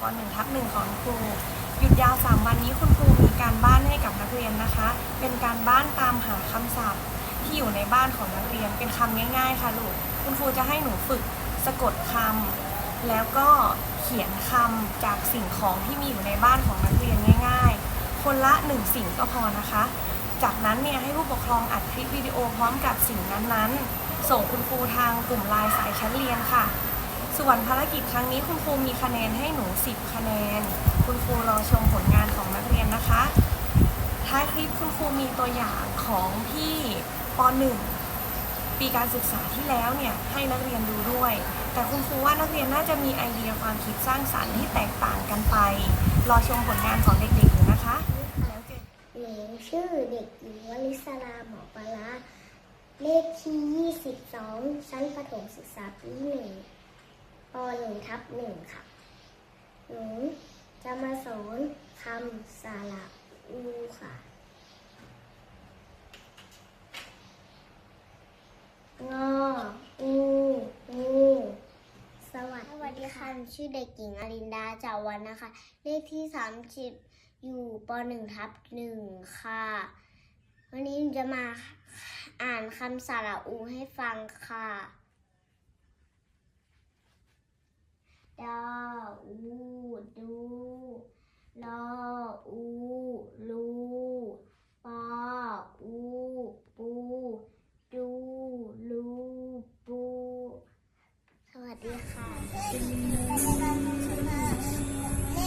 เด็กๆป .1 ทับหนึ่งของครู หยุดยาว 3 วันนี้คุณครูมีการบ้านให้กับนักเรียนนะคะ เป็นการบ้านตามหาคำศัพท์ที่อยู่ในบ้านของนักเรียนเป็นคำง่าย ๆ ค่ะลูก คุณครูจะให้หนูฝึกสะกดคำแล้วก็เขียนคำจากสิ่งของที่มีอยู่ในบ้านของนักเรียนง่าย ๆ คนละหนึ่งสิ่งก็พอนะคะ จากนั้นเนี่ยให้ผู้ปกครองอัดคลิปวิดีโอพร้อมกับสิ่งนั้นๆ ส่งคุณครูทางกลุ่มไลน์สายชั้นเรียนค่ะ ส่วนภารกิจครั้งนี้คุณครูมีคะแนนให้หนู 10 คะแนน คุณครูรอชมผลงานของนักเรียนนะคะ ท้ายคลิปคุณครูมีตัวอย่างของที่ป .1 ปีการศึกษาที่แล้วเนี่ยให้นักเรียนดูด้วย แต่คุณครูว่านักเรียนน่าจะมีไอเดียความคิดสร้างสรรค์ที่แตกต่างกันไป รอชมผลงานของเด็กๆอยู่นะคะหนูชื่อเด็กหญิงวลิศราหมอปลาร้าเลขที่22ชั้นประถมศึกษาปีหนึ่ง ป .1 ทับหนึ่งค่ะ หนูจะมาสอนคำสระอูค่ะงออูงูสวัสดีค่ะชื่อเด็กหญิงอรินดาจาวันนะคะ เลขที่สามสิบอยู่ปหนึ่งทับหนึ่งค่ะ วันนี้หนูจะมาอ่านคำสระอูให้ฟังค่ะ ดออูดูลออูลูปออูปูดูลูปูสวัสดีค่ะเล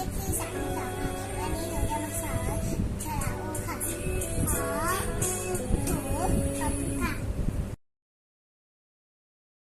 ขที่สามสองวันนี้หนูจะมาสอนคาราโค่ะขอ